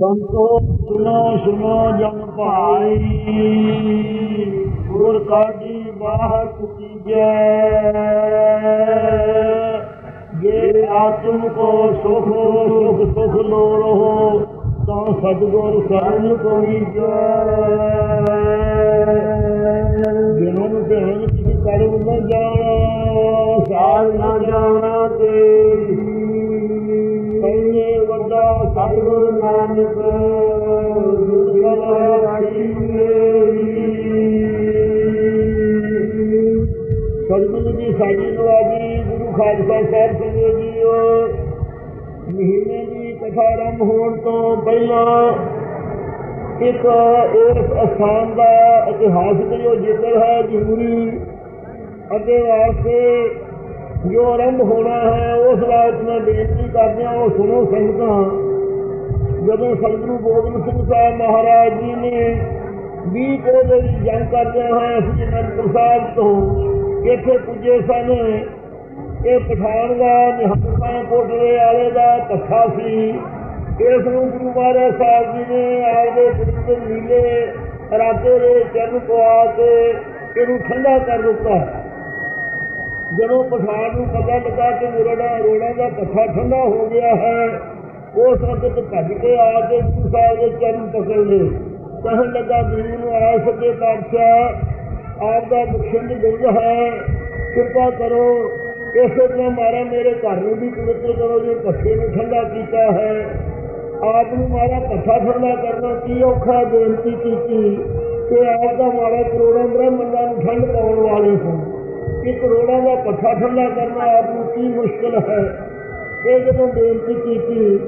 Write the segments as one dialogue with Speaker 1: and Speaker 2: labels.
Speaker 1: ਸੰਤੋ ਸੁਨੋ ਸੁਨੋ ਜਨ ਭਾਈ।
Speaker 2: ਗੁਰ ਕਾਜੀ ਬਾਹਰ
Speaker 1: ਕੁਤੀਜੈ ਜੇ ਆਤਮ ਕੋ ਸੁਖ ਸੁਖ ਸੁਖ ਲੋ ਰਹੋ ਤਾਂ ਸਤਗੁਰ ਸਰਨ ਕੋਈ ਜੈ ਜਿਨ੍ਹਾਂ ਨੂੰ ਧਿਆਨ ਕਿਸੇ ਕਰਮ ਨਾ ਜਾਣਾ, ਸਾਰ ਨਾ ਜਾਣਾ ਤੇ ساڈی نوازی گرو خالصہ صاحب سنگے جیو مہینے کی کتھا آرمب ہون تو ایک اس استھان کا اتہاسک جو ہے ضروری اگے واسطے جو آرمب ہونا ہے اس بات میں بےنتی کردیا وہ سنو سنگتاں ਜਦੋਂ ਸਤਿਗੁਰੂ ਗੋਬਿੰਦ ਸਿੰਘ ਸਾਹਿਬ ਮਹਾਰਾਜ ਜੀ ਨੇ 20 ਕੋਲੇ ਦੀ ਜੰਗ ਕਰਦਿਆਂ ਹੋਇਆ ਅਸੀਂ ਅਨੰਦਪੁਰ ਸਾਹਿਬ ਤੋਂ, ਇੱਥੇ ਪੁੱਜੇ ਸਨ। ਇਹ ਪਠਾਨ ਦਾ ਨਿਹੰਗਾਂ ਕੋਟਲੇ ਵਾਲੇ ਦਾ ਪੱਖਾ ਸੀ। ਇਸ ਨੂੰ ਗੁਰੂ ਮਹਾਰਾਜ ਸਾਹਿਬ ਜੀ ਨੇ ਆਪਦੇ ਪੁੱਤਰ ਨੀਲੇ ਰਾਤੇ ਦੇ ਚੰਨ ਪਵਾ ਕੇ ਇਹਨੂੰ ਠੰਡਾ ਕਰ ਦਿੱਤਾ। ਜਦੋਂ ਪਠਾਨ ਨੂੰ ਪਤਾ ਲੱਗਾ ਕਿ ਮੇਰਾ ਅਰੋੜਾ ਦਾ ਪੱਖਾ ਠੰਡਾ ਹੋ ਗਿਆ ਹੈ اس وقت بھج کے آ کے گرو صاحب کے چرن پکڑ لے کہنے لگا گرو آ سکے بادشاہ آپ کا بخشند گرد ہے کرپا کرو اسی طرح مارا میرے گھر میں بھی پوتر کرو جی پٹھے نے ٹھنڈا کیتا ہے آپ نے مارا پٹھا ٹھنڈا کرنا کی اوکھا بےنتی کی کہ آپ کا مارا کروڑوں برہمنڈا ٹھنڈ پاؤ والے سن کہ کروڑوں کا پٹھا ٹھنڈا کرنا آپ کی مشکل ہے ਇਹ ਜਦੋਂ ਬੇਨਤੀ ਕੀਤੀ,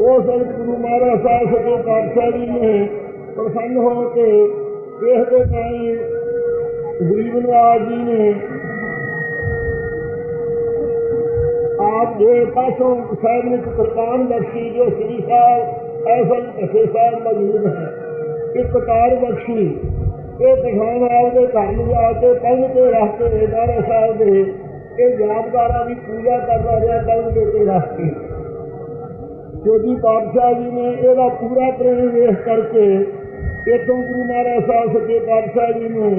Speaker 1: ਉਹ ਸੰਤ ਗੁਰੂ ਮਹਾਰਾਜ ਸਾਹਿਬ ਸੱਚੇ ਪਾਤਸ਼ਾਹ ਜੀ ਨੇ ਪ੍ਰਸੰਨ ਹੋ ਕੇ ਦੇਖਦੇ ਨਹੀਂ ਗਰੀਬ ਨਵਾਜ ਜੀ ਨੇ ਆਪ ਦੇ ਪਾਸੋਂ ਸਾਹਿਬ ਨੇ ਕਿਰਪਾਨ ਬਖਸ਼ੀ, ਜੋ ਸ੍ਰੀ ਸਾਹਿਬ ਐਸਾ ਕਸੇ ਸਾਹਿਬ ਮੌਜੂਦ ਹੈ। ਇੱਕ ਕਤਾਰ ਬਖਸ਼ੀ। ਇਹ ਪਠਾਨ ਆਪ ਘਰ ਨੂੰ ਜਾ ਕੇ ਪੰਜ ਤੇ ਰਸਤੇ ਕੇ ਦਾਰਾ ਸਾਹਿਬ ਦੇ ਇਹ ਯਾਦਗਾਰਾਂ ਦੀ ਪੂਜਾ ਕਰਦਾ ਰਿਹਾ ਪੰਜ ਦੇ ਤੇ ਰੱਖ ਕੇ। ਜੋਗੀ ਪਾਤਸ਼ਾਹ ਜੀ ਨੇ ਇਹਦਾ ਪੂਰਾ ਪ੍ਰੇਮ ਵੇਖ ਕਰਕੇ ਇਤੋਂ ਗੁਰੂ ਮਹਾਰਾਜ ਸਾਹਿਬ ਸੱਚੇ ਪਾਤਸ਼ਾਹ ਜੀ ਨੂੰ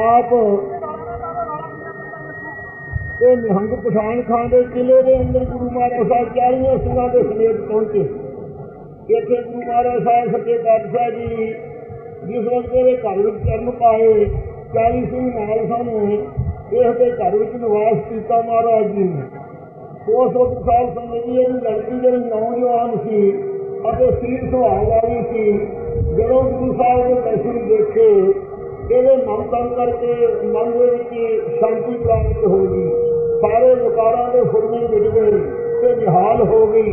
Speaker 1: ਆਪ ਇਹ ਨਿਹੰਗ ਪਠਾਨ ਖਾਨ ਦੇ ਕਿਲੇ ਦੇ ਅੰਦਰ ਗੁਰੂ ਮਹਾਰਾਜ ਸਾਹਿਬ ਚਾਲੀਆਂ ਸਿੰਘਾਂ ਦੇ ਸਮੇਤ ਪਹੁੰਚੇ। ਇੱਥੇ ਗੁਰੂ ਮਹਾਰਾਜ ਸਾਹਿਬ ਸੱਚੇ ਪਾਤਸ਼ਾਹ ਜੀ ਜਿਸ ਵਕਤ ਦੇ ਘਰ ਵਿੱਚ ਚਰਨ ਪਾਏ 40 ਸਿੰਘ ਨਾਲ ਸਨ ਇਸ ਦੇ ਘਰ ਵਿੱਚ ਨਿਵਾਸ ਕੀਤਾ ਮਹਾਰਾਜ ਜੀ ਨੇ। ਉਸ ਵਕਤ ਸਾਹਿਬ ਸੰਗਤੀ ਇਹ ਲੜਕੀ, ਜਿਹੜੀ ਨੌਜਵਾਨ ਸੀ ਅਤੇ ਸੀਰ ਸੁਭਾਅ ਵਾਲੀ ਸੀ, ਜਦੋਂ ਗੁਰੂ ਸਾਹਿਬ ਦੇ ਦਰਸ਼ਨ ਦੇਖੇ, ਇਹਦੇ ਮਨ ਤਨ ਕਰਕੇ ਮਨ ਦੇ ਵਿੱਚ ਸ਼ਾਂਤੀ ਪ੍ਰਾਪਤ ਹੋ ਗਈ। ਸਾਰੇ ਵਿਕਾਰਾਂ ਦੇ ਫੁਰਨੇ ਮਿਟ ਗਏ ਤੇ ਨਿਹਾਲ ਹੋ ਗਈ।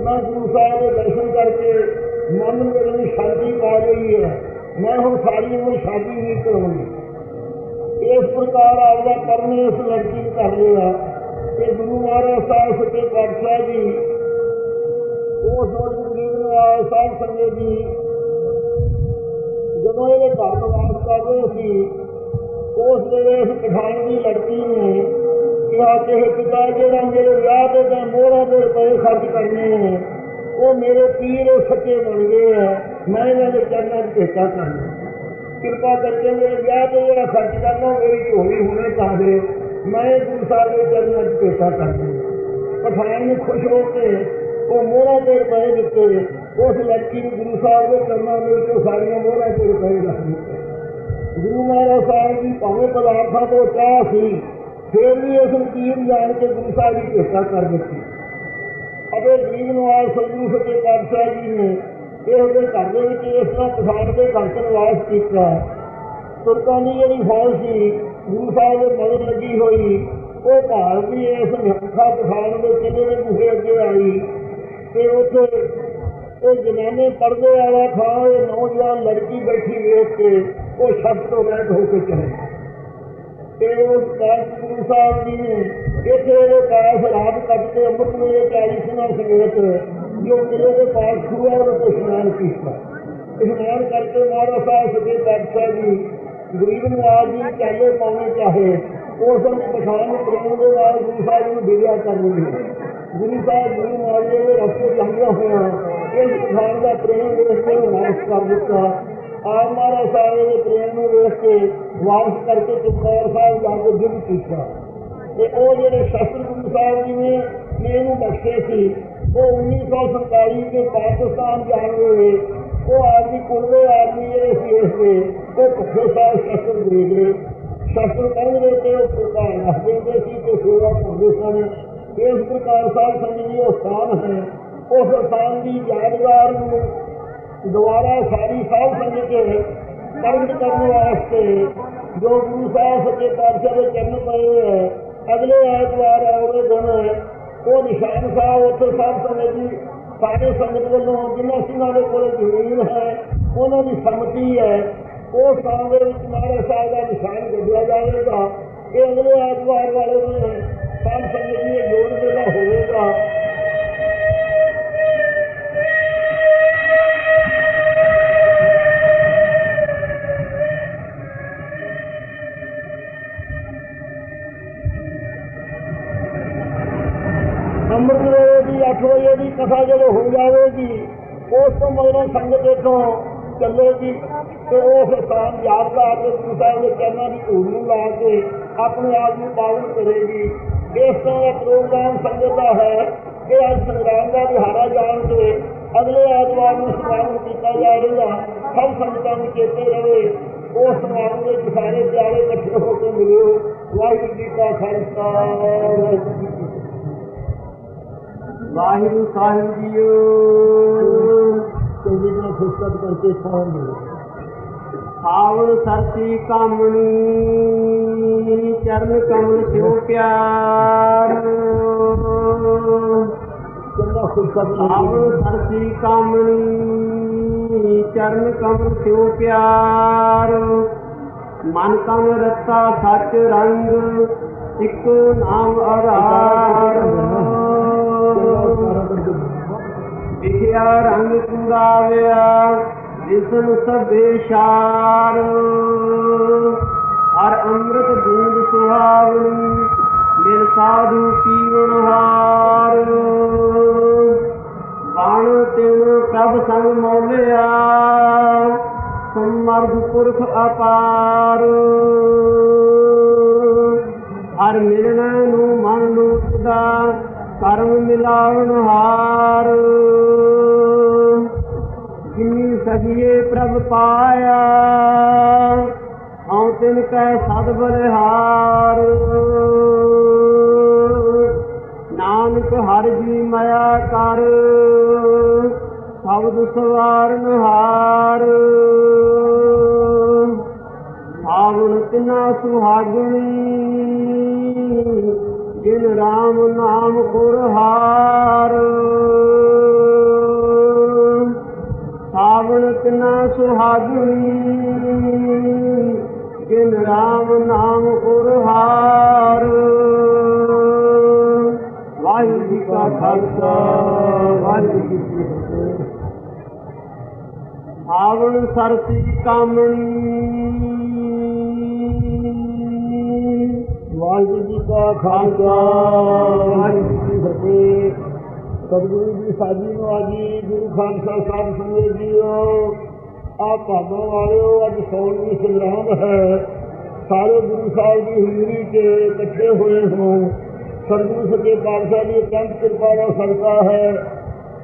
Speaker 1: ਮੈਂ ਗੁਰੂ ਸਾਹਿਬ ਦੇ ਦਰਸ਼ਨ ਕਰਕੇ من میری شادی آ گئی ہے، میں ہوں ساری عمر شادی نہیں کروں گی۔ اس پرکار آپ کا کرنے اس لڑکی نے کر لیا کہ گرو مہاراج صاحب سچے پادشاہ جی؟ اس وقت گریب نواز صاحب سنگے جی۔ جب یہ گھر نواز کر رہے تھے، اس ویلے اس پٹھان کی لڑکی نے کہا کہ پتا جہاں جی، میرے ویاہ کے موہروں کے روپئے خرچ کرنے ہیں۔ وہ میرے پیر اور سچے بن گئے ہیں۔ میں انہوں کے چرنا چیتا کرنا کرپا کر کے میرے ویاہ تو جڑا خرچ کرنا میری چولی ہونے کا دے میں گرو صاحب کے چرنا چیتا کرنا پٹھان میں خوش ہو کے وہ موہرا کے روپئے دیتے اس لڑکی نے گرو صاحب کے چرنا مل کے ساری موہرا کے روپئے رکھ دیتے گرو مہاراج صاحب کی پاوے پدارتھا تو چاہ سی۔ پھر بھی اس نے تیر جان کے گرو صاحب کی چیتا کر دیتی ਦਿੱਤੀ ਗਰੀਬ ਨਵਾਜ਼ ਸਤਿਗੁਰੂ ਸੱਚੇ ਪਾਤਸ਼ਾਹ ਜੀ ਨੇ, ਇਹ ਦੇ ਘਰ ਦੇ ਵਿੱਚ ਇਸ ਤਰ੍ਹਾਂ ਪਛਾਣ ਕੇ ਘਰ ਚ ਨਿਵਾਸ ਕੀਤਾ। ਤੁਰਕਾਂ ਦੀ ਜਿਹੜੀ ਫੌਜ ਸੀ, ਗੁਰੂ ਸਾਹਿਬ ਦੇ ਮਗਰ ਲੱਗੀ ਹੋਈ, ਉਹ ਭਾਰ ਦੀ ਇਸ ਨਿਹੰਖਾ ਪਛਾਣ ਦੇ ਕਿਲੇ ਦੇ ਬੂਹੇ ਅੱਗੇ ਆਈ ਤੇ ਉੱਥੇ ਉਹ ਜਨਾਨੇ ਪਰਦੇ ਵਾਲਾ ਥਾਂ, ਇਹ ਨੌਜਵਾਨ ਲੜਕੀ ਬੈਠੀ ਵੇਖ ਕੇ ਉਹ ਸ਼ਬਦ ਤੋਂ ਬੈਠ ਹੋ ਕੇ ਚਲੇ گرو صاحب جی نے کچھ کاش راب کر کے امت نے یہ چالیسوں سمیت جو میرے پاس گھر والے اسمان کیا اسمان کر کے مہاراج صاحب سکے پاٹ شاہ جی گریب مارجی چالے پاؤنے چاہے۔ اس میں کسان پروار گرو صاحب دریا کر گرو صاحب گروہ مہارے راستے چلیاں ہوم دیکھ کے ناشت کر دیا آم مہاراج صاحب ویس کے واپس کر کے چمکور صاحب جا کے دل پوچھا کہ وہ جڑے شاستر گرو صاحب جی نے یہ بخشے سے وہ انیس سو سنتالی کے پاکستان جان ہوئے، وہ آدمی کلو آدمی جڑے سی اس کے وہ پکے صاحب شاستر خرید لے شاستر پڑھ رہے تھے وہ پرکار رکھ دیں سی کہ سیوا کرتے سن اس پرکار صاحب سمجھیے استان ہے اس استان کی یادگار دوبارہ ساری صاحب سمجھ کے درد کرنے واسطے جو دوسرا سچے پاتشاہ کے چرن پائے ہیں، اگلے ایتوار اگلے دن وہ نشان صاحب اتر صاحب سمے جی سارے سنگت والوں جنہیں سنگھوں کے زمین ہے انہوں کی سمتی ہے اس سال کے مہاراج صاحب کا نشان کھیا جائے گا۔ یہ اگلے ایتوار والے دن سب سنگت تو مگر سنگ دیکھو چلے گی جی، تو وہ حسان یاد لا کے دوسرا وہ کہنا بھی اردو لا کے اپنے آپ کو پاگل کرے گی۔ اس طرح کا پروگرام سنگت کا ہے کہ اج سنگرام کا دہارا جان کے اگلے ایتوار میں سماگم کیا جا رہا سب سنگتوں میں چیتے رہے اس سماگم کے سارے پیارے کٹھے ہو کے ملے۔ واحر جی کا خالصہ۔
Speaker 2: واحر صاحب جیو۔
Speaker 1: زندگی میں فرصت کر کے کون ملے۔
Speaker 2: آؤ سرتی کامنی چرن کمل شیو پیار؟
Speaker 1: آؤ
Speaker 2: سرتی کامنی چرن کمل شیو پیار؟ ਮਨ ਕਮ ਰਤਾ ਸੱਚ ਰੰਗ ਇੱਕ ਨਾਮ ਆਧਾਰ ਵਿਖਿਆ, ਰੰਗ ਕੁੰਗਾਵਿਆ ਜਿਸਨ ਸਭੇ ਸ਼ਾਰ। ਹਰ ਅੰਮ੍ਰਿਤ ਬੂੰਦ ਸੁਹਾਵਣੀ ਮਿਲ ਸਾਧੂ ਪੀਵਨ ਹਾਰ। ਬਾਣ ਤਿਨ ਪ੍ਰਭ ਸੰਗ ਮੌਲਿਆ ਸਮਰਥ ਪੁਰਖ ਅਪਾਰ। ਹਰ ਮਿਲਣ ਨੂੰ ਮਨ ਨੂੰ ਸਦਾ ਕਰਮ ਮਿਲਾਵਣ ਹਾਰ। ਜਿਨੀ ਸਜੀਏ ਪ੍ਰਭ ਪਾਇਆ, ਹਉ ਤਿਨ ਕੈ ਸਦ ਬਲਿਹਾਰ। ਨਾਨਕ ਹਰ ਜੀ ਮਾਇਆ ਕਰ, ਸ਼ਬਦ ਸਵਾਰਨ ਹਾਰ। ਆਵਣ ਤਿਨਾ ਸੁਹਾਗਣੀ ਜਿਨ ਰਾਮ ਨਾਮ ਕੁਰਹਾਰ ਸਾਵਣ ਤਿਨਾ ਸੁਹਾਗਣੀ, ਜਿਨ ਰਾਮ ਨਾਮ ਕੁਰਹਾਰ ਵਾਹਿਗੁਰੂ ਜੀ ਕਾ ਖਾਲਸਾ, ਵਾਹਿਗੁਰੂ
Speaker 1: ਜੀ ਕੀ ਫਤਿਹ।
Speaker 2: ਆਵਣ ਸਰਸੀ ਕਾਮਣੀ
Speaker 1: واحرو جی کا خالص واحد جی فتح ستگو جی ساجو نوازی گرو خالس سمے جی ہو آگوں والے ہو اب سوی سنگرام ہے سارے گرو سا ہنگری کے کٹے ہوئے ہوں ستگو سکے پاٹشاہ کرپا کا سرکہ ہے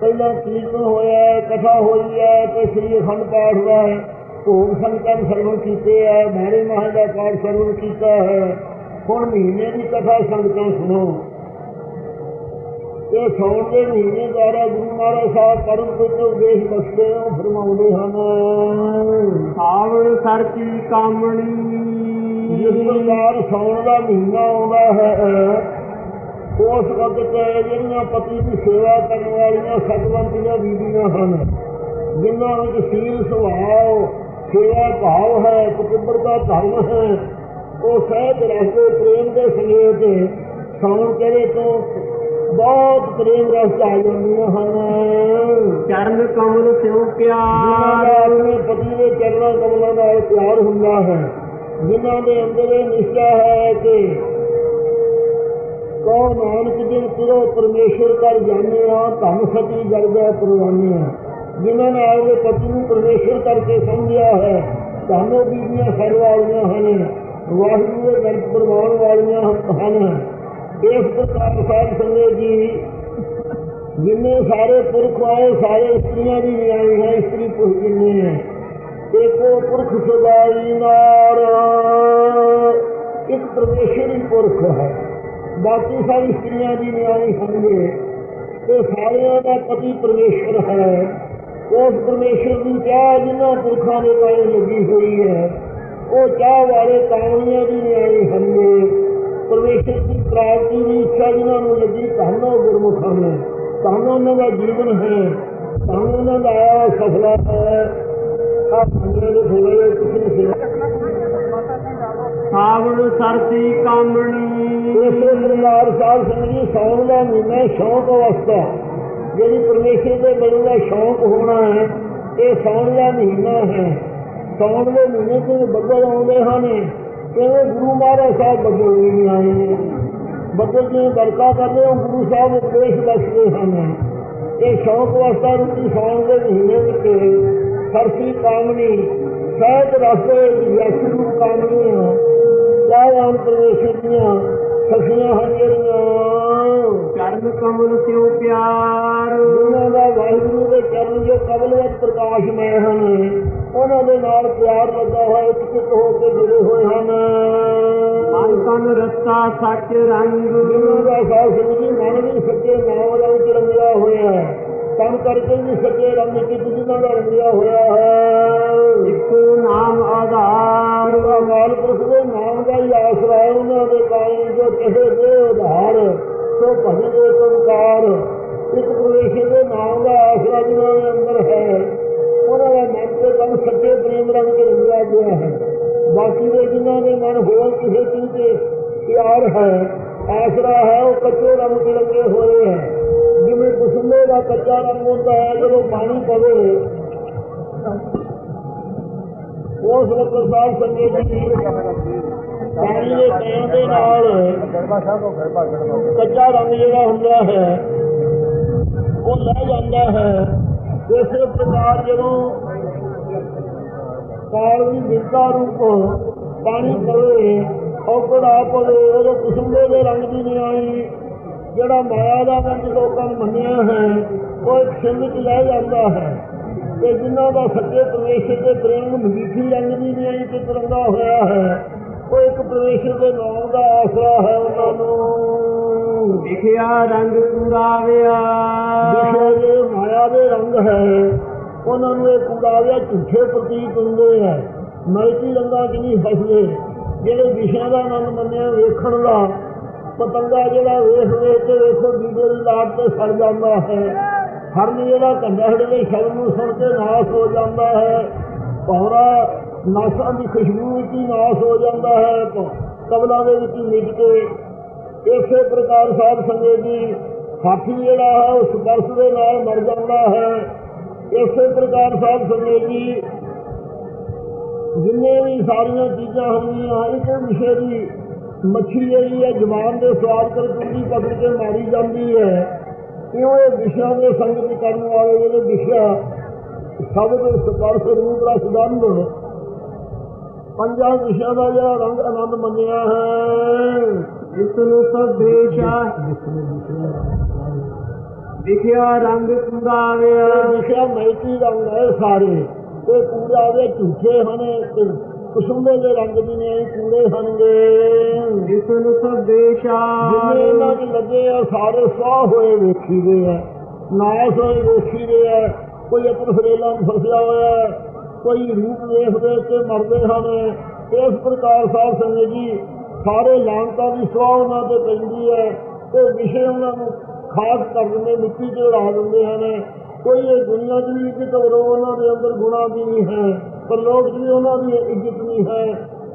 Speaker 1: پہلے کیرتن ہوا ہے کتھا ہوئی ہے تو شری اخن پاٹھ ہے ہوگ سنگ سرو کیتے ہیں مارے ماہ کا پاٹھ سر ہے ਹੁਣ ਮਹੀਨੇ ਦੀ ਕਥਾ ਸੰਗਤਾਂ ਸੁਣੋ। ਇਹ ਸੌਣ ਦੇ ਮਹੀਨੇ ਦੁਆਰਾ ਗੁਰੂ ਮਹਾਰਾਜ ਸਾਹਿਬ ਪਰਮ ਪੁੱਤ ਉਪਦੇਸ਼ ਬਖਸ਼ਦੇ ਹੋ ਫਰਮਾਉਂਦੇ ਹਨ।
Speaker 2: ਸਾਵਣ ਸਰਚੀ ਕਾਮਣੀ। ਜਿਸ ਪ੍ਰਕਾਰ
Speaker 1: ਸੌਣ ਦਾ ਮਹੀਨਾ ਆਉਂਦਾ ਹੈ ਉਸ ਵਕਤ ਜਿਹੜੀਆਂ ਪਤੀ ਦੀ ਸੇਵਾ ਕਰਨ ਵਾਲੀਆਂ ਸਤਵੰਤੀਆਂ ਬੀਬੀਆਂ ਹਨ ਜਿਨ੍ਹਾਂ ਵਿੱਚ ਸੀਲ ਸੁਭਾਅ ਸੇਵਾ ਭਾਵ ਹੈ ਕੁਟੁੰਬਰ ਦਾ ਧਰਮ ਹੈ وہ سہج رہتے پریم کے سنگیت ساؤنڈ کرے تو بہت پریم رس چاہیے
Speaker 2: چرن کمل جانا پیار
Speaker 1: پتی کے چرنا کملوں کا پیار ہوں گا یہ نشچا ہے کہ کو نانک جن پھرو پرمیشور کر جانے تم ستی جگ جگہ کروانے جنہوں نے آپ کے پتی پرمیشور کر کے سمجھا ہے تمام بیویاں سرو آئی ہیں واحد گرف پرواؤن والیا صاحب سمجھے جی جن سارے پور آئے، سارے استری ہے استری پوچھ جنوی ہے۔ ایک پور سوائی ایک پرمیشور ہی پرک ہے۔ باقی ساری استری سارے کا پتی پرمیشور ہے۔ اس پرمیشور کی چاہ جنہ پرکوں کے بارے لگی ہوئی ہے؟ ਉਹ ਚਾਹ ਵਾਲੇ ਕਾਮਲੀਆਂ ਦੀ ਨਿਆਈ ਹੋਣਗੇ ਪਰਮੇਸ਼ਰ ਦੀ ਪ੍ਰਾਪਤੀ ਦੀ ਇੱਛਾ ਜਿਨ੍ਹਾਂ ਨੂੰ ਲੱਗੀ ਧੰਨੋ ਗੁਰਮੁਖਾਂ ਨੇ ਧੰਨ ਉਹਨਾਂ ਦਾ ਜੀਵਨ ਹੈ। ਧੰਨ ਉਹਨਾਂ ਦਾ ਆਇਆ ਸਫਲਾ ਹੈ। ਆ ਪੰਜੇ ਦੇ ਥੋੜੇ ਕਿਸੇ ਸੇਵਾ
Speaker 2: ਸਾਵਣ ਸਰਤੀ ਕਾਮਣੀ। ਇਸੇ ਪ੍ਰਕਾਰ
Speaker 1: ਸਾਧ ਸੰਗਤ ਜੀ ਸੌਣ ਦਾ ਮਹੀਨਾ ਸ਼ੌਕ ਅਵਸਥਾ। ਜਿਹੜੀ ਪਰਮੇਸ਼ਰ ਦੇ ਮਿਲਣ ਦਾ ਸ਼ੌਕ ਹੋਣਾ ਹੈ ਇਹ ਸੌਣ ਦਾ ਮਹੀਨਾ ਹੈ। سونے مہینے جی بدل آدھے ہیں۔ گرو مہاراج صاحب بدلے بنتا کرنے گرو صاحب رکھتے ہیں۔ کامیاں کیا
Speaker 2: جرم کمل کیوں پیار۔ دونوں
Speaker 1: کا واحر کے کرن جو قبل پرکاش ملے ہیں۔ پیار لگا ہوا ہو کے جڑے ہوئے ہیں؟ سچے نام رنگیا ہوا ہے رنگیا ہوا ہے
Speaker 2: ایک نام آدھار۔
Speaker 1: مال پوش کے نام کا ہی آسرا ہے جو کہے کے آدھار۔ تو بہتر ایک پروشی کے نام کا آسرا جنہوں نے اندر ہے ਸੱਚੇ ਪ੍ਰੇਮ ਰੰਗ ਤੇ ਰੰਗਿਆ ਗਿਆ ਹੈ। ਬਾਕੀ ਦੇ ਜਿਨ੍ਹਾਂ ਦੇ ਮਨ ਹੋਰ ਕਿਸੇ ਚੀਜ਼ ਤੇ ਪਿਆਰ ਹੈ, ਆਸਰਾ ਹੈ, ਉਹ ਕੱਚੇ ਰੰਗ ਤੇ ਰੰਗੇ ਹੋਏ ਹੈ। ਜਿਵੇਂ ਕੁਸੁਮੇ ਦਾ ਕੱਚਾ ਰੰਗ ਹੁੰਦਾ ਹੈ, ਜਦੋਂ ਪਾਣੀ ਪਵੇ, ਉਸ ਵਕਤ ਸਾਧ ਸੰਗਤ ਜੀ ਪਾਣੀ ਦੇ ਪੈਣ ਦੇ ਨਾਲ ਕੱਚਾ ਰੰਗ ਜਿਹੜਾ ਹੁੰਦਾ ਹੈ, ਉਹ ਲੈ ਜਾਂਦਾ ਹੈ। ਇਸੇ ਪ੍ਰਕਾਰ ਜਦੋਂ ਕਾਲ ਦੀ ਬਿਰਤਾ ਰੂਪ ਪਾਣੀ ਪਵੇ ਔਕੜਾ ਪਵੇ ਉਦੋਂ ਕੁਸੁੰਬੇ ਦੇ ਰੰਗ ਦੀ ਨਿਆਈ ਜਿਹੜਾ ਮਾਇਆ ਦਾ ਰੰਗ ਲੋਕਾਂ ਨੇ ਮੰਨਿਆ ਹੈ ਉਹ ਸਿੰਧ ਚ ਲੈ ਜਾਂਦਾ ਹੈ। ਤੇ ਜਿਨ੍ਹਾਂ ਦਾ ਸੱਚੇ ਪਰਮੇਸ਼ਰ ਦੇ ਪ੍ਰੇਮ ਨੂੰ ਮਜੀਠੀ ਰੰਗ ਦੀ ਨਿਆਈ ਤੇ ਤਰੰਗਾ ਹੋਇਆ ਹੈ ਉਹ ਇੱਕ ਪਰਮੇਸ਼ਰ ਦੇ ਨਾਮ ਦਾ ਆਸਰਾ ਹੈ ਉਹਨਾਂ ਨੂੰ।
Speaker 2: ਵਿਖਿਆ ਰੰਗ ਕੁਰਾਵਿਆ ਵਿਸ਼ੇ
Speaker 1: ਦੇ ਮਾਇਆ ਦੇ ਰੰਗ ਹੈ। انہوں نے یہ پورا جہاں جھوٹے پرتی ہے نلکی رنگا چیزیں فس گے جیسے دشیا کا آنند منیا ویخن کا پتنگا جاس ویچ کے ویسے دجے کی لاٹ پہ سڑ جاتا ہے۔ ہرن جا ٹنڈا ہٹلی شن میں سن کے ناس ہو جاتا ہے۔ پوڑا ناسا کی خوشبو کی ناش ہو جاتا ہے۔ کبلا کے مل کے۔ اس پرکار سب سنگے جی ساتھی جڑا ہے وہ سپرش کے نال مر جاتا ہے۔ ਇਸੇ ਪ੍ਰਕਾਰ ਸਾਧ ਸੰਗਤ ਜੀ ਜਿੰਨੇ ਵੀ ਸਾਰੀਆਂ ਚੀਜ਼ਾਂ ਹੁੰਦੀਆਂ ਇੱਕ ਵਿਸ਼ੇ ਦੀ ਮੱਛੀ ਜਿਹੜੀ ਹੈ ਜਵਾਨ ਦੇ ਸਵਾਦ ਕਰ ਕੁੰਡੀ ਪਕੜ ਕੇ ਮਾਰੀ ਜਾਂਦੀ ਹੈ। ਕਿਉਂ ਇਹ ਵਿਸ਼ਿਆਂ ਦੇ ਸੰਗਤ ਕਰਨ ਵਾਲੇ ਜਿਹੜੇ ਵਿਸ਼ਾ ਸ਼ਬਦ ਸਪਰਸ਼ ਰੂਪ ਰਸ ਗੰਧ ਪੰਜਾਂ ਵਿਸ਼ਿਆਂ ਦਾ ਜਿਹੜਾ ਰੰਗ ਆਨੰਦ ਮੰਨਿਆ ਹੈ।
Speaker 2: ਜਿਸ ਨੂੰ ਸਭ ਦੇਸ਼ਾ ਵਿਖਿਆ ਰੰਗ ਕੁਰਾਵਿਆ
Speaker 1: ਵਿਸ਼ਾ ਮੈਤੀ ਰੰਗ ਹੈ ਸਾਰੇ। ਤੇ ਕੂੜਾ ਦੇ ਝੂਠੇ ਹਨ ਤੇ ਕੁਸੁੰਬੇ ਦੇ ਰੰਗ ਦੀ ਨੇ ਕੂੜੇ ਹਨਗੇ
Speaker 2: ਜਿਸ ਨੂੰ ਸਭ ਦੇਸ਼ਾ ਜਿੰਨੇ ਇਹਨਾਂ
Speaker 1: ਦੇ ਲੱਗੇ ਆ ਸਾਰੇ ਸਵਾਹ ਹੋਏ ਵੇਖੀਦੇ ਆ। ਨਾਸ ਹੋਏ ਵੇਖੀਦੇ ਆ। ਕੋਈ ਆਪਣ ਫਰੇਲਾਂ ਨੂੰ ਫਸਿਆ ਹੋਇਆ ਕੋਈ ਰੂਪ ਵੇਖ ਵੇਖ ਕੇ ਮਰਦੇ ਹਨ। ਇਸ ਪ੍ਰਕਾਰ ਸਾਧ ਸੰਗਤ ਜੀ ਸਾਰੇ ਲਾਂਤਾਂ ਦੀ ਸਵਾਹ ਉਹਨਾਂ ਤੇ ਪੈਂਦੀ ਹੈ ਤੇ ਵਿਸ਼ੇ ਉਹਨਾਂ ਨੂੰ ਖਾਸ ਕਰਨੇ ਮਿੱਟੀ ਤੇ ਉਡਾ ਦਿੰਦੇ ਹਨ کوئی یہ دنیا کی بھی عزت اور انہوں کے اندر گنا بھی نہیں ہے پرلوک کی انہوں کی عزت نہیں ہے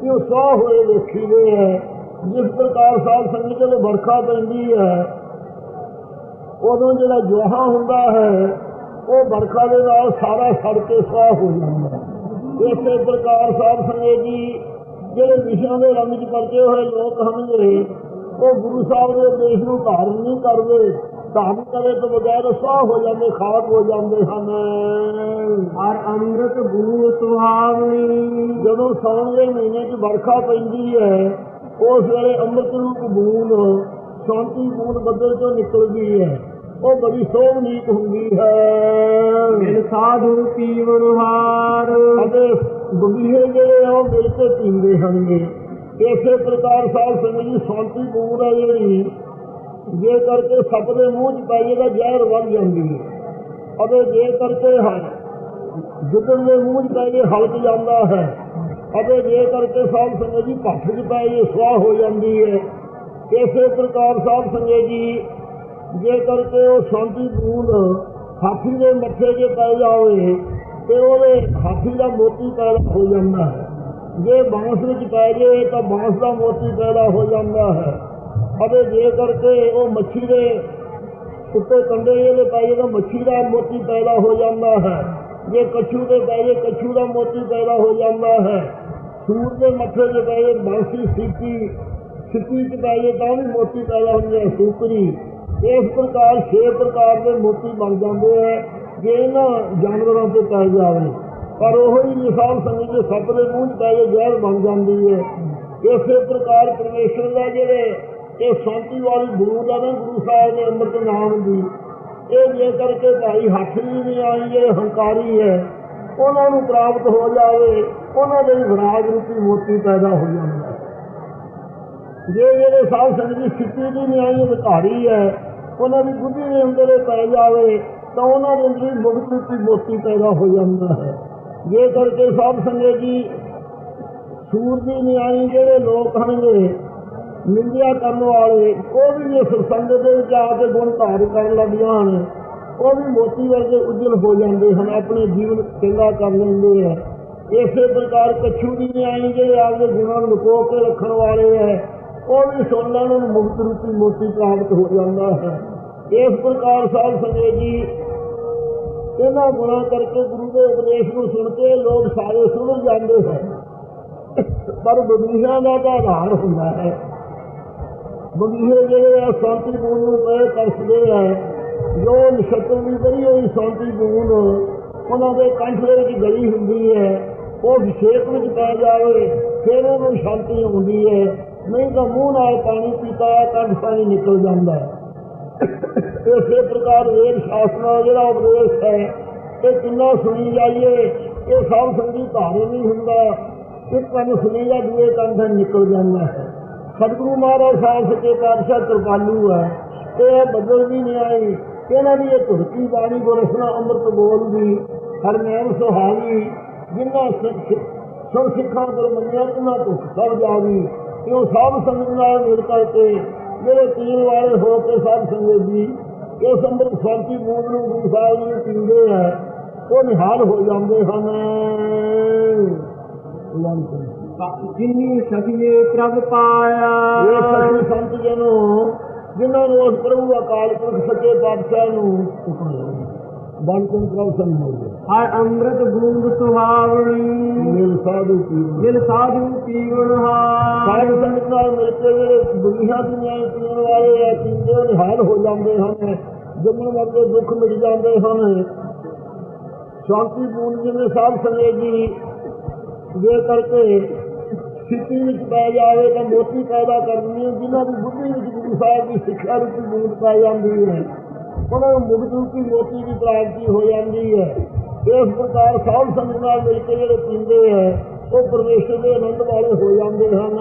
Speaker 1: یہ سواہ ہوئے ویکھی گئے ہیں۔ جس پرکار سال سنگت جب برکھا پہ ہے ادو جا جوہا ہوں ہے، وہ برکھا کے نال سارا سڑ کے سواہ ہو جاتا ہے۔ اسی پرکار صاحب سنگت جی جہے وشوں کے رنگ چ پرچے ہوئے لوگ سمجھے ਉਹ ਗੁਰੂ ਸਾਹਿਬ ਦੇ ਉਪਦੇਸ਼ ਨੂੰ ਧਾਰਨ ਨਹੀਂ ਕਰਦੇ ਧਾਰਨ ਕਰੇ ਤੋਂ ਬਗੈਰ ਸਾਹ ਹੋ ਜਾਂਦੇ ਖਾਕ ਹੋ ਜਾਂਦੇ ਹਨ।
Speaker 2: ਹਰ ਅੰਮ੍ਰਿਤ ਬੂਲ ਸੁਹਾਵਣੀ।
Speaker 1: ਜਦੋਂ ਸਾਉਣ ਦੇ ਮਹੀਨੇ 'ਚ ਵਰਖਾ ਪੈਂਦੀ ਹੈ ਉਸ ਵੇਲੇ ਅੰਮ੍ਰਿਤ ਰੂਪ ਬੂੰਦ ਸ਼ਾਂਤੀ ਬੂੰਦ ਬੱਦਲ ਚੋਂ ਨਿਕਲਦੀ ਹੈ। ਉਹ ਬੜੀ ਸੋਹਣੀਕ ਹੁੰਦੀ ਹੈ। ਮਿਲ
Speaker 2: ਸਾਧੂ ਪੀਵਨ ਹਾਰ।
Speaker 1: ਅਤੇ ਬੰਬੀਏ ਜਿਹੜੇ ਉਹ ਮਿਲ ਕੇ ਪੀਂਦੇ ਹਨਗੇ اسے پرکار صاحب سنگی شور ہے جی جی کر کے سپنے منہ چ پی جائے گا زہر بن جی ہے جی کر کے گڑ جائے ہلک جا ہے۔ جی کر کے سرب سنگے جی پک چ پی جی سواہ ہو جاتی ہے۔ اسی پرکار صاحب سنگے جی جی کر کے وہ شانتی پور ہاتھی کے مٹے کے پی جائے تو ہاتھی کا موتی پیدا ہو جاتا ہے۔ جی بانس میں پی جائے تو بانس کا موتی پیدا ہو جاتا ہے۔ اور جی کر کے وہ مچھلی کے ستے کنڈے میں پی جائے تو مچھلی کا موتی پیدا ہو جاتا ہے۔ جب کچھ میں پی جائے کچھ کا موتی پیدا ہو جاتا ہے۔ سور کے مکھر سے پہ جائے، بانسی سیٹی سیٹی تو نہیں موتی پیدا ہوتی ہے سوکری۔ اس پرکار چھ پرکار موتی بن جاتے ہیں جان جانوروں سے پی جائے ਪਰ ਉਹ ਹੀ ਮਿਸਾਲ ਸੰਗਤ ਦੇ ਸੱਪ ਦੇ ਮੂੰਹ 'ਚ ਪੈ ਕੇ ਜ਼ਹਿਰ ਬਣ ਜਾਂਦੀ ਹੈ ਇਸੇ ਪ੍ਰਕਾਰ ਪਰਮੇਸ਼ਰ ਦਾ ਜਿਹੜੇ ਇਹ ਸ਼ਾਂਤੀ ਵਾਲੀ ਬੂੰਦ ਆ ਨਾ ਗੁਰੂ ਸਾਹਿਬ ਦੇ ਅੰਮ੍ਰਿਤ ਨਾਮ ਦੀ, ਇਹ ਜੇ ਕਰਕੇ ਭਾਈ ਹੱਥ ਵੀ ਆਈ, ਜਿਹੜੇ ਹੰਕਾਰੀ ਹੈ ਉਹਨਾਂ ਨੂੰ ਪ੍ਰਾਪਤ ਹੋ ਜਾਵੇ, ਉਹਨਾਂ ਦੇ ਵੀ ਵਿਰਾਗ ਰੂਪੀ ਮੋਤੀ ਪੈਦਾ ਹੋ ਜਾਂਦਾ ਹੈ ਜੇ ਜਿਹੜੇ ਸਾਧ ਸੰਗਤ ਦੀ ਸਿੱਧੀ ਦੀ ਨਿਆਈ ਅਧਿਕਾਰੀ ਹੈ ਉਹਨਾਂ ਦੀ ਬੁੱਧੀ ਦੇ ਅੰਦਰ ਪੈ ਜਾਵੇ, ਤਾਂ ਉਹਨਾਂ ਦੇ ਅੰਦਰ ਮੁਕਤੀ ਮੋਤੀ ਪੈਦਾ ਹੋ ਜਾਂਦਾ ਹੈ। یہ کر کے سب سنگے جی سورجی نیانی جڑے لوگ ہیں گے نندیا کرنے والے، وہ بھی اس سنگ کے آ کے گن دھار کر لگیاں ہیں وہ بھی موتی ورگے اجل ہو جاتے ہیں، اپنے جیون چنگا کر لیں ہیں۔ اسی پرکار کچھو بھی نیانی جڑے آپ کے گنوں لکو کے رکھن والے ہے وہ بھی سننا مفت روپی موتی پراپت ہو جاتا ہے۔ اس پرکار سب سنگے جی ਇਹਨਾਂ ਗੁਣਾਂ ਕਰਕੇ ਗੁਰੂ ਦੇ ਉਪਦੇਸ਼ ਨੂੰ ਸੁਣ ਕੇ ਲੋਕ ਸਾਰੇ ਸੁਣ ਜਾਂਦੇ ਹਨ। ਪਰ ਬਗੀਚਿਆਂ ਦਾ ਤਾਂ ਆਧਾਰ ਹੁੰਦਾ ਹੈ। ਬਗੀਚੇ ਜਿਹੜੇ ਆ, ਸ਼ਾਂਤੀ ਬੂੰਦ ਨੂੰ ਪਏ ਤਰਸਦੇ ਆ। ਜੋ ਨਛੱਤਰ ਦੀ ਬਣੀ ਹੋਈ ਸ਼ਾਂਤੀ ਬੂੰਦ, ਉਹਨਾਂ ਦੇ ਕੰਠ ਦੇ ਵਿੱਚ ਗਲੀ ਹੁੰਦੀ ਹੈ। ਉਹ ਵਿਸ਼ੇਕ ਵਿੱਚ ਪੈ ਜਾਵੇ, ਫਿਰ ਉਹਨੂੰ ਸ਼ਾਂਤੀ ਹੁੰਦੀ ਹੈ। ਨਹੀਂ ਤਾਂ ਮੂੰਹ ਨਾਲ ਪਾਣੀ ਪੀਤਾ, ਕੰਠ ਪਾਣੀ ਨਿਕਲ ਜਾਂਦਾ ਹੈ। اسی پرکار ویگ شاسنا جڑا اپدیش ہے یہ کنا سنی جائیے یہ سب سنگھی تارے نہیں ہوں ایک کن سنی کا دوے کن سے نکل جانا ہے۔ ستگرو مہاراج صاحب سکے پادشاہ کرپالو ہے یہ بدل بھی نہیں آئی۔ یہاں کی یہ ترکی بانی گرسنا امرت بول دی ہرنین سہاوی جنہ سکھ سکھا سکھان کر منیا انہوں کو سب جاوی یہ سب سنگھ میل کر کے ਜਿਹੜੇ ਪੀਣ ਵਾਲੇ ਹੋ ਕੇ ਸਭ ਸੰਗਤ ਜੀ ਇਸ ਅੰਮ੍ਰਿਤ ਸ਼ਾਂਤੀ ਬੂੰਦ ਨੂੰ ਗੁਰੂ ਸਾਹਿਬ ਜੀ ਪੀਂਦੇ ਹੈ ਉਹ ਨਿਹਾਲ ਹੋ ਜਾਂਦੇ ਹਨ।
Speaker 2: ਜਿਨੀ ਸਖੀਏ ਪ੍ਰਭ ਪਾਇਆ। ਇਹ ਸੱਚੇ
Speaker 1: ਸੰਤ ਜਨੋ ਜਿਨ੍ਹਾਂ ਨੂੰ ਉਸ ਪ੍ਰਭੂ ਅਕਾਲ ਪੁਰਖ ਸੱਚੇ ਪਾਤਸ਼ਾਹ ਨੂੰ ਬਨ ਤੋਂ ਪ੍ਰਭ ਸੰਮੋਧ
Speaker 2: ہر امرت بوند سہاوڑی مل
Speaker 1: سادھو پیون مل
Speaker 2: سادھو پیون ہار
Speaker 1: سنتا مل کے دنیا دنیا پیون والے ایسی نحال ہو جاندے ہیں جمن والے دکھ مٹ جاندے ہیں شانتی بوند جی صاحب سنے جی یہ کر کے سٹی پی جائے تو موتی پیدا کرنی ہے جنہوں کی بدھی گرو صاحب کی سکھا روپی بوند پی جاتی ہے انہوں مغدو کی موتی کی پراپتی ہو جاتی ہے ਇਸ ਪ੍ਰਕਾਰ ਸਾਧ ਸੰਗਤ ਨਾਲ ਮਿਲ ਕੇ ਜਿਹੜੇ ਪੀਂਦੇ ਹੈ ਉਹ ਪਰਮੇਸ਼ਰ ਦੇ ਆਨੰਦ ਵਾਲੇ ਹੋ ਜਾਂਦੇ ਹਨ।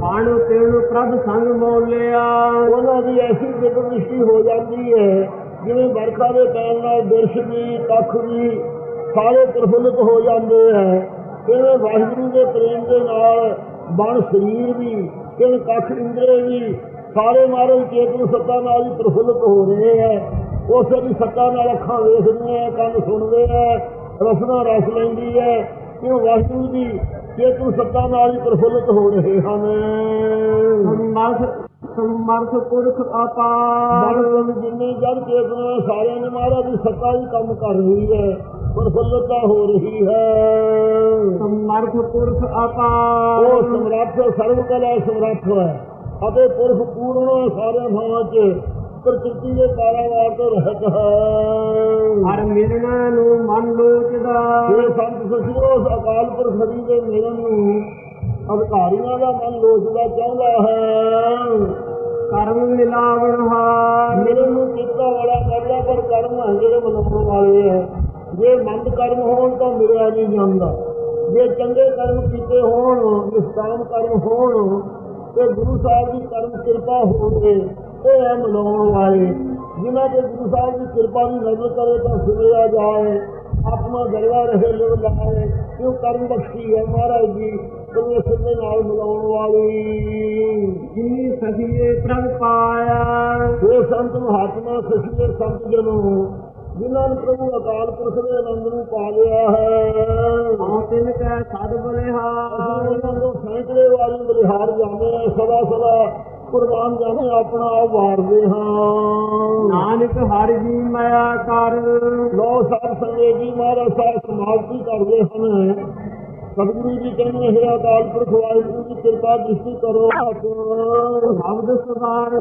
Speaker 2: ਬਾਣ ਤੇਣ ਪ੍ਰਭ ਸੰਗ ਮੋਲਿਆ
Speaker 1: ਉਹਨਾਂ ਦੀ ਐਸੀ ਦ੍ਰਿਸ਼ਟੀ ਹੋ ਜਾਂਦੀ ਹੈ ਜਿਵੇਂ ਵਰਖਾ ਦੇ ਪੈਣ ਨਾਲ ਬਿਰਸ਼ ਵੀ ਕੱਖ ਵੀ ਸਾਰੇ ਪ੍ਰਫੁੱਲਿਤ ਹੋ ਜਾਂਦੇ ਹੈ ਕਿਵੇਂ ਵਾਹਿਗੁਰੂ ਦੇ ਪ੍ਰੇਮ ਦੇ ਨਾਲ ਬਣ ਸਰੀਰ ਵੀ ਕਿਵੇਂ ਕੱਖ ਇੰਦਰੇ ਵੀ ਸਾਰੇ ਮਾਰੇ ਚੇਤਨ ਸੱਤਾ ਨਾਲ ਹੀ ਪ੍ਰਫੁੱਲਿਤ ਹੋ ਰਹੇ ਹੈ اسے بھی سکا نال اکھان ویخ دیا کن سن رہے ہیں رسنا رس لینی ہے۔ کہ واحو جی یہ سکا نال پرفلت ہو رہے ہیں
Speaker 2: مرد پرکھ آتا۔ مرد
Speaker 1: جن جب دیکھنا سارے نے مارا بھی سکا ہی کام کر رہی ہے پرفلتا ہو رہی ہے۔
Speaker 2: مرد پرکھ آتا۔ وہ
Speaker 1: سمرت سرو کلا سمرت ہے ابھی پرف پورنا سارے چ ਪ੍ਰਕਿਰਤੀ ਦੇ ਕਾਰਾਵਾਰ ਤੋਂ ਰਹਿਤ ਹੈ।
Speaker 2: ਹਰ ਮਿਲਣਾ ਨੂੰ ਮਨ ਲੋਚਦਾ। ਇਹ
Speaker 1: ਸੰਤ ਸਖੀਓ ਅਕਾਲ ਪੁਰਖ ਹਰੀ ਦੇ ਮਿਲਣ ਨੂੰ ਅਧਿਕਾਰੀਆਂ ਦਾ ਮਨ ਲੋਚਦਾ ਚਾਹੁੰਦਾ ਹੈ।
Speaker 2: ਕਰਮ ਮਿਲਾਵਣ ਹਾਰ। ਮਿਲਣ
Speaker 1: ਨੂੰ ਕੀਤਾ ਵਾਲਾ ਕਰਦਾ ਪਰ ਕਰਮ ਹੈ ਜਿਹੜੇ ਮਨਾਉਣ ਵਾਲੇ ਹੈ। ਜੇ ਮੰਦ ਕਰਮ ਹੋਣ ਤਾਂ ਮਿਲਿਆ ਨਹੀਂ ਜਾਂਦਾ। ਜੇ ਚੰਗੇ ਕਰਮ ਕੀਤੇ ਹੋਣ ਨਿਸ਼ਕਾਮ ਕਰਮ ਹੋਣ ਤੇ ਗੁਰੂ ਸਾਹਿਬ ਦੀ ਕਰਮ ਕਿਰਪਾ ਹੋਵੇ। یہ ہے ملاؤ والے جنہ کے گرو صاحب کی کرپا کی نظر کرے تو سمجھا جائے اپنا گروا رہے لوگ لائے کیوں کرم بخشی ہے مہاراج جی؟ تو سب نال ملاؤ والی
Speaker 2: سخیے پرم پایا۔
Speaker 1: وہ سنت مہاتما سخیے سنت جنوں جنہوں پربھو اکال پورش کے آنند نو پا لیا ہے۔ سینکڑے والی بلہار جانے سدا سدا قربان جانے اپنا آپ ہارتے ہاں۔
Speaker 2: نانک ہر جی میا کر۔
Speaker 1: لو سر سنگے جی مارا سر سماپتی کرتے ہیں۔ ستگرو جی کہنے ہے اکال پرکھ واحگو جی کرپا دشتی کرو۔
Speaker 2: شبد سدار